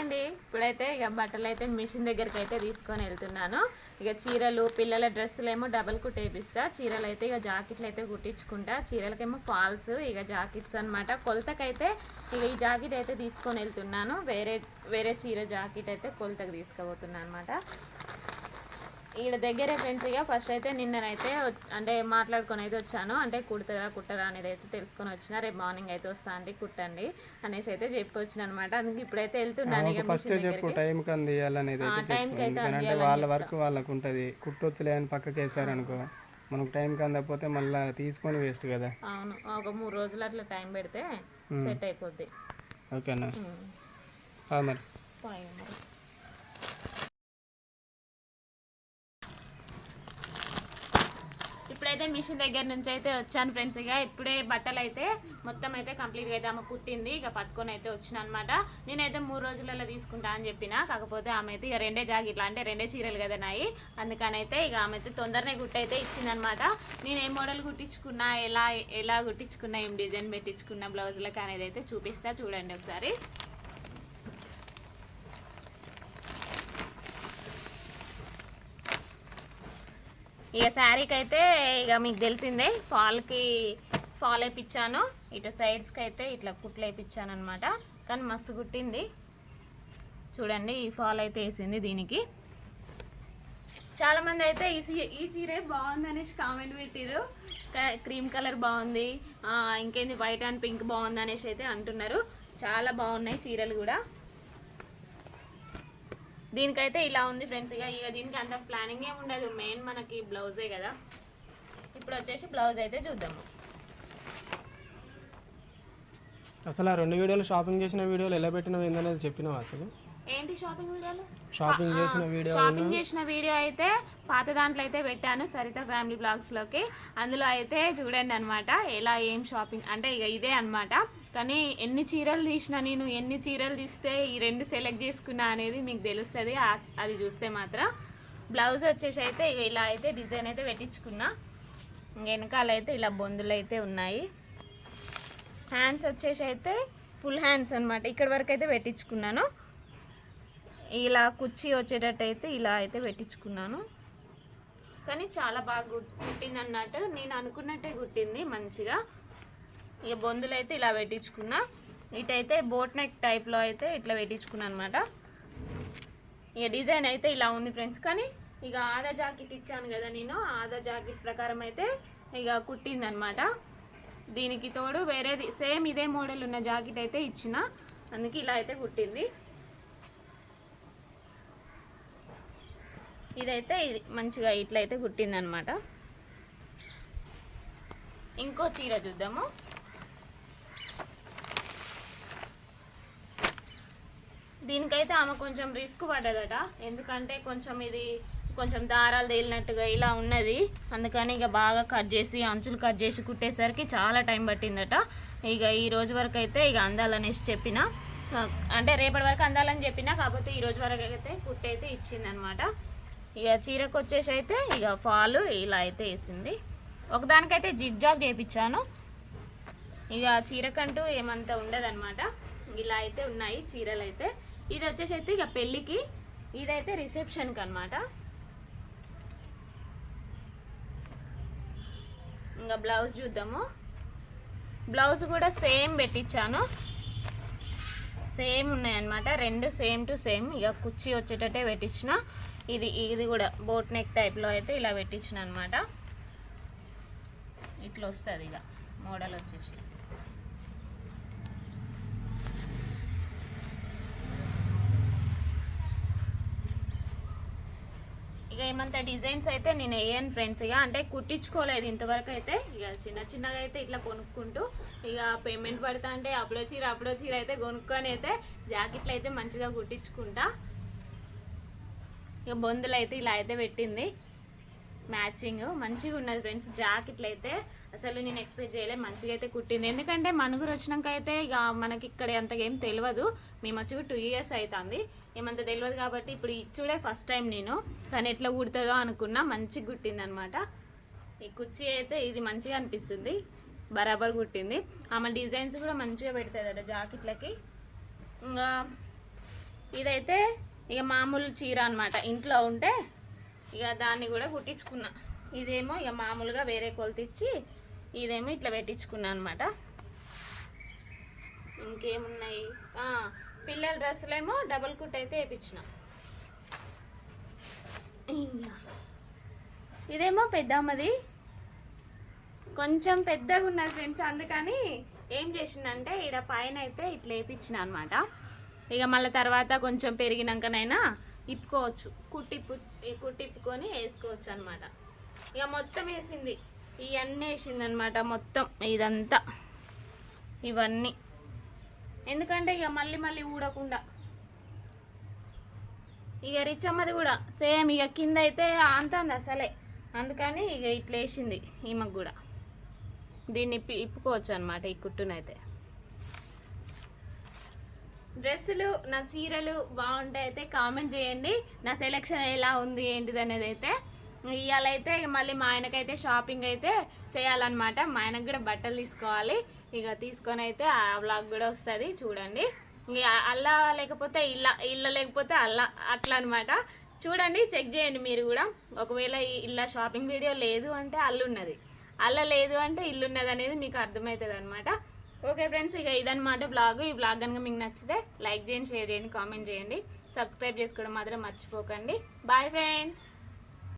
అండి ఇప్పుడైతే ఇక బట్టలు అయితే మిషన్ దగ్గరికి అయితే తీసుకొని వెళ్తున్నాను. ఇక చీరలు పిల్లల డ్రెస్సులు ఏమో డబల్ కుట్టేపిస్తా. చీరలు అయితే ఇక జాకెట్లు అయితే కుట్టించుకుంటా. చీరలకేమో ఫాల్స్ ఇక జాకెట్స్ అన్నమాట. కొలతకైతే ఇక ఈ జాకెట్ అయితే తీసుకొని వెళ్తున్నాను. వేరే వేరే చీర జాకెట్ అయితే కొలతకు తీసుకుపోతున్నాను అనమాట ఈడ దగ్గరే ఫ్రెండ్స్ ఇక ఫస్ట్ అయితే నిన్ననైతే అంటే మాట్లాడుకొని అయితే వచ్చాను. అంటే కుడతారా కుట్టరా అనేది అయితే తెలుసుకొని వచ్చిన. రేపు మార్నింగ్ అయితే వస్తా అండి కుట్టండి అనేసి అయితే చెప్పుకొచ్చిన అనమాట అందుకే ఇప్పుడైతే వెళ్తున్నాను ఇక ఫస్ట్ చెప్పు దగ్గరికి టైం కంది ఇవ్వాలనేది అయితే చెప్పు. టైంకి అయితే వాళ్ళ వర్క్ వాళ్ళకు ఉంటుంది కుట్టొచ్చులే అని పక్కకి వేసారనుకో మనకు టైం అందకపోతే మళ్ళీ తీసుకొని వేస్ట్ కదా. అవును ఒక మూడు రోజులు అట్లా టైం పెడితే సెట్ అయిపోద్ది. ఓకేనా? మరి. అయితే మిషన్ దగ్గర నుంచి అయితే వచ్చాను ఫ్రెండ్స్. ఇక ఇప్పుడే బట్టలు అయితే మొత్తం అయితే కంప్లీట్గా అయితే ఆమె కుట్టింది. ఇక పట్టుకొని అయితే వచ్చిన అనమాట నేనైతే మూడు రోజులలో తీసుకుంటా అని చెప్పిన. కాకపోతే ఆమె అయితే ఇక రెండే జాకెట్లు అంటే రెండే చీరలు కదా నాయి. అందుకని అయితే ఇక ఆమె అయితే తొందరనే గుట్టి అయితే ఇచ్చిందనమాట నేను ఏ మోడల్ కుట్టించుకున్నా ఎలా ఎలా కుట్టించుకున్నా ఏం డిజైన్ పెట్టించుకున్నా బ్లౌజులకు అనేది అయితే చూపిస్తా చూడండి ఒకసారి. ఇక శారీకి అయితే ఇక మీకు తెలిసిందే ఫాల్కి ఫాల్ వేయించాను ఇటు సైడ్స్కి అయితే ఇట్లా కుట్లు వేయించాను అనమాట కానీ మస్తు కుట్టింది. చూడండి ఈ ఫాల్ అయితే వేసింది దీనికి. చాలామంది అయితే ఈ ఈ చీరే బాగుంది అనేసి కామెంట్ పెట్టారు క్రీమ్ కలర్ బాగుంది ఇంకేంది వైట్ అండ్ పింక్ బాగుంది అనేసి అయితే అంటున్నారు. చాలా బాగున్నాయి చీరలు కూడా. దీనికైతే ఇలా ఉంది ఫ్రెండ్స్. ఇక ఇక దీనికి అంత ప్లానింగ్ ఏమి ఉండదు. మెయిన్ మనకి బ్లౌజే కదా. ఇప్పుడు వచ్చేసి బ్లౌజ్ అయితే చూద్దాము. అసలు ఆ రెండు వీడియోలు షాపింగ్ చేసిన వీడియోలు ఎలా పెట్టినవి ఏందనేది చెప్పినావా అసలు? ఏంటి షాపింగ్ వీడియోలు? షాపింగ్ చేసిన వీడియో షాపింగ్ చేసిన వీడియో అయితే పాత దాంట్లో అయితే పెట్టాను సరిత ఫ్యామిలీ బ్లాగ్స్లోకి అందులో అయితే చూడండి అనమాట ఎలా ఏం షాపింగ్ అంటే ఇక ఇదే అన్నమాట. కానీ ఎన్ని చీరలు తీసినా నేను ఎన్ని చీరలు తీస్తే ఈ రెండు సెలెక్ట్ చేసుకున్నా అనేది మీకు తెలుస్తుంది అది చూస్తే మాత్రం. బ్లౌజ్ వచ్చేసి అయితే ఇక ఇలా అయితే డిజైన్ అయితే పెట్టించుకున్నా. వెనకాల అయితే ఇలా బొందులు అయితే ఉన్నాయి. హ్యాండ్స్ వచ్చేసి అయితే ఫుల్ హ్యాండ్స్ అనమాట ఇక్కడ వరకు అయితే పెట్టించుకున్నాను. ఇలా కుర్చీ వచ్చేటట్టయితే ఇలా అయితే పెట్టించుకున్నాను. కానీ చాలా బాగా గుట్- కుట్టింది అన్నట్టు నేను అనుకున్నట్టే కుట్టింది మంచిగా. ఇక బొందులు అయితే ఇలా పెట్టించుకున్నా. ఇటైతే బోట్ నెక్ టైప్లో అయితే ఇట్లా పెట్టించుకున్నాను అనమాట ఇక డిజైన్ అయితే ఇలా ఉంది ఫ్రెండ్స్. కానీ ఇక ఆదా జాకెట్ ఇచ్చాను కదా నేను. ఆదా జాకెట్ ప్రకారం అయితే ఇక కుట్టిందనమాట దీనికి తోడు వేరేది సేమ్ ఇదే మోడల్ ఉన్న జాకెట్ అయితే ఇచ్చిన. అందుకే ఇలా అయితే కుట్టింది. ఇదైతే ఇది మంచిగా ఇట్లయితే కుట్టిందనమాట. ఇంకో చీర చూద్దాము. దీనికైతే ఆమె కొంచెం రిస్క్ పడ్డదట. ఎందుకంటే కొంచెం ఇది కొంచెం దారాలు తేలినట్టుగా ఇలా ఉన్నది. అందుకని ఇక బాగా కట్ చేసి అంచులు కట్ చేసి కుట్టేసరికి చాలా టైం పట్టిందట. ఇక ఈ రోజు వరకు అయితే ఇక అందాలనేసి చెప్పిన. అంటే రేపటి వరకు అందాలని చెప్పినా కాకపోతే ఈ రోజు వరకు అయితే కుట్టయితే ఇచ్చిందనమాట. ఇక చీరకు వచ్చేసి అయితే ఇక ఫాలు ఇలా అయితే వేసింది. ఒకదానికైతే జిగ్జాగ్ చేయించాను ఇక చీరకంటూ ఏమంత ఉండదన్నమాట. ఇలా అయితే ఉన్నాయి చీరలు అయితే. ఇది వచ్చేసి అయితే ఇక పెళ్ళికి ఇదైతే రిసెప్షన్కి అనమాట ఇంకా బ్లౌజ్ చూద్దాము. బ్లౌజ్ కూడా సేమ్ పెట్టించాను. సేమ్ ఉన్నాయన్నమాట రెండు సేమ్ టు సేమ్. ఇక కుర్చీ వచ్చేటట్టే పెట్టించిన. ఇది ఇది కూడా బోట్ నెక్ టైప్లో అయితే ఇలా పెట్టించిన అనమాట ఇట్లా వస్తుంది ఇక మోడల్ వచ్చేసి. ఇక ఏమంత డిజైన్స్ అయితే నేను వేయను ఫ్రెండ్స్ ఇక అంటే కుట్టించుకోలేదు ఇంతవరకు అయితే. ఇక చిన్న చిన్నగా అయితే ఇట్లా కొనుక్కుంటూ ఇక పేమెంట్ పడతా అంటే అప్పుడో చీర అప్పుడో చీర అయితే కొనుక్కొని అయితే జాకెట్లు అయితే మంచిగా కుట్టించుకుంటా. ఇక బొందులు అయితే ఇలా అయితే పెట్టింది. మ్యాచింగ్ మంచిగా ఉన్నది ఫ్రెండ్స్ జాకెట్లు అయితే అసలు నేను ఎక్స్పెక్ట్ చేయలేదు మంచిగా అయితే కుట్టింది. ఎందుకంటే మనుగురు వచ్చినాక అయితే ఇక మనకి ఇక్కడ అంతగా ఏం తెలియదు. మేము వచ్చి టూ ఇయర్స్ అవుతుంది ఏమంత తెలియదు కాబట్టి ఇప్పుడు ఇచ్చుడే ఫస్ట్ టైం నేను. కానీ ఎట్లా కుడుతుందో అనుకున్నా మంచిగా కుట్టింది అనమాట ఈ కుర్చీ అయితే ఇది మంచిగా అనిపిస్తుంది. బరాబర్ కుట్టింది. ఆమె డిజైన్స్ కూడా మంచిగా పెడుతుంది జాకెట్లకి. ఇంకా ఇదైతే ఇక మామూలు చీర అనమాట ఇంట్లో ఉంటే ఇక దాన్ని కూడా కుట్టించుకున్నా. ఇదేమో ఇక మామూలుగా వేరే కొలతిచ్చి ఇదేమో ఇట్లా పెట్టించుకున్నా అనమాట ఇంకేమున్నాయి? పిల్లల డ్రెస్సులేమో డబల్ కుట్ అయితే వేయించిన ఇదేమో పెద్దమ్మది. కొంచెం పెద్దగా ఉన్నది ఫ్రెండ్స్ అందుకని ఏం చేసిందంటే ఈడ పైన అయితే ఇట్లా వేయించిన అనమాట ఇక మళ్ళీ తర్వాత కొంచెం పెరిగినాకనైనా ఇప్పుకోవచ్చు. కుట్టిప్పు కుట్టిప్పుకొని వేసుకోవచ్చు అనమాట ఇక మొత్తం వేసింది. ఇవన్నీ వేసింది అనమాట మొత్తం. ఇదంతా. ఇవన్నీ. ఎందుకంటే ఇక మళ్ళీ మళ్ళీ ఊడకుండా. ఇక రిచమ్మది కూడా సేమ్ ఇక కింద అయితే అంతంది అసలే. అందుకని ఇక ఇట్లా వేసింది ఈమెకు కూడా. దీన్ని ఇప్పి ఇప్పుకోవచ్చు అనమాట ఈ కుట్టునైతే. డ్రెస్సులు నా చీరలు బాగుంటాయి అయితే కామెంట్ చేయండి. నా సెలెక్షన్ ఎలా ఉంది ఏంటిది అనేది అయితే. ఇవాళ అయితే ఇక మళ్ళీ మా ఆయనకైతే షాపింగ్ అయితే చేయాలన్నమాట. మా ఆయనకు కూడా బట్టలు తీసుకోవాలి. ఇక తీసుకొని అయితే ఆ బ్లాగ్ కూడా వస్తుంది చూడండి. ఇక అల్లా లేకపోతే ఇల్లా ఇళ్ళ లేకపోతే అల్లా అట్లా అనమాట చూడండి చెక్ చేయండి మీరు కూడా. ఒకవేళ ఈ షాపింగ్ వీడియో లేదు అంటే అల్లున్నది. అల్ల లేదు అంటే ఇల్లున్నది అనేది మీకు అర్థమవుతుంది అనమాట ఓకే ఫ్రెండ్స్ ఇక ఇదనమాట బ్లాగ్ ఈ బ్లాగ్ కనుక మీకు నచ్చితే లైక్ చేయండి షేర్ చేయండి కామెంట్ చేయండి. సబ్స్క్రైబ్ చేసుకోవడం మాత్రం మర్చిపోకండి. Bye friends